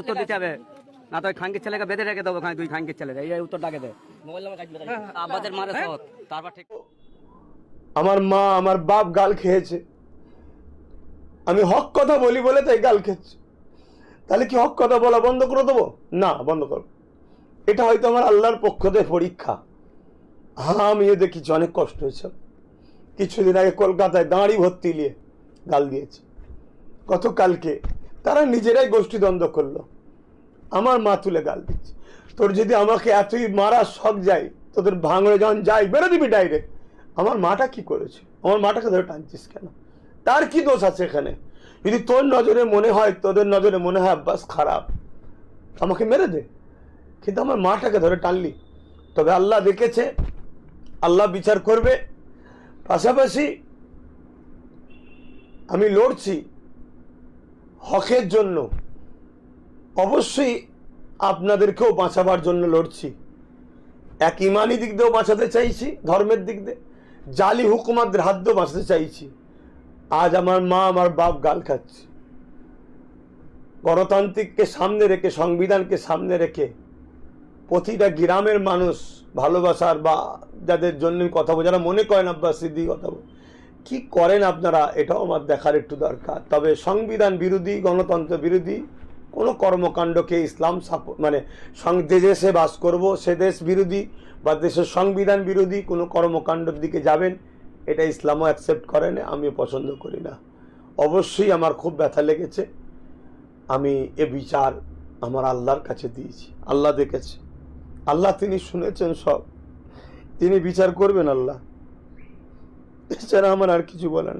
উত্তর দিতে হবে। না তো খাঙ্কির ছেলেকে বেঁধে রেখে দেবো দুই খাঙ্কির ছেলে এই উত্তরটাকে দে। আব্বাসের মারে তারপর ঠিক। আমার মা আমার বাপ গাল খেয়েছে। আমি হক কথা বলি বলে তাই গাল খেয়েছে। তাহলে কি হক কথা বলা বন্ধ করে দেবো? না বন্ধ করো। এটা হয়তো আমার আল্লাহর পক্ষ থেকে পরীক্ষা। হ্যাঁ আমি এ দেখেছি অনেক কষ্ট হয়েছে। কিছুদিন আগে কলকাতায় দাঁড়ি ভর্তি নিয়ে গাল দিয়েছে। গতকালকে তারা নিজেরাই গোষ্ঠী দ্বন্দ্ব করল। আমার মা তুলে গাল দিচ্ছে। তোর যদি আমাকে এতই মারা শখ যায়, তোদের ভাঙড়ে যখন যাই, বেরো দিবি ডাইরেক্ট আমার মাটা কি করেছে? আমার মাটাকে ধরে টানছিস কেন? তার কি দোষ আছে এখানে? যদি তোর নজরে মনে হয়, তোদের নজরে মনে হয়, আব্বাস, খারাপ। আমাকে মেরে দে। কিন্তু আমার মাটাকে ধরে টানলি। তবে আল্লাহ দেখেছে, আল্লাহ বিচার করবে। পাশাপাশি আমি লড়ছি। হকের জন্য। অবশ্যই আপনাদেরকেও বাঁচাবার জন্য লড়ছি। এক ইমানি দিক দিয়েও বাঁচাতে চাইছি, ধর্মের দিক দিয়ে। জালি হুকুমাদের হাত দিয়েও বাঁচাতে চাইছি। আজ আমার মা, আমার বাপ গাল খাচ্ছে। গণতান্ত্রিককে সামনে রেখে, সংবিধানকে সামনে রেখে প্রতিটা গ্রামের মানুষ ভালোবাসার বা যাদের জন্য কথা যারা মনে করেন আব্বাস সিদ্দি কথা বলে কি করেন আপনারা, এটাও আমার দেখার একটু দরকার। তবে সংবিধান বিরোধী, গণতন্ত্র বিরোধী, কোনো কর্মকাণ্ডকে ইসলাম সাপো- মানে যে দেশে বাস করব, সে দেশ বিরোধী বা দেশের সংবিধান বিরোধী কোনো কর্মকাণ্ডের দিকে যাবেন, এটা ইসলামও অ্যাকসেপ্ট করে না আমিও পছন্দ করি না। অবশ্যই আমার খুব ব্যথা লেগেছে। আমি এ বিচার আমার আল্লাহর কাছে দিয়েছি, আল্লাহ দেখেছে। আল্লাহ তিনি শুনেছেন সব। তিনি বিচার করবেন আল্লাহ। এছাড়া আমার আর কিছু বলার।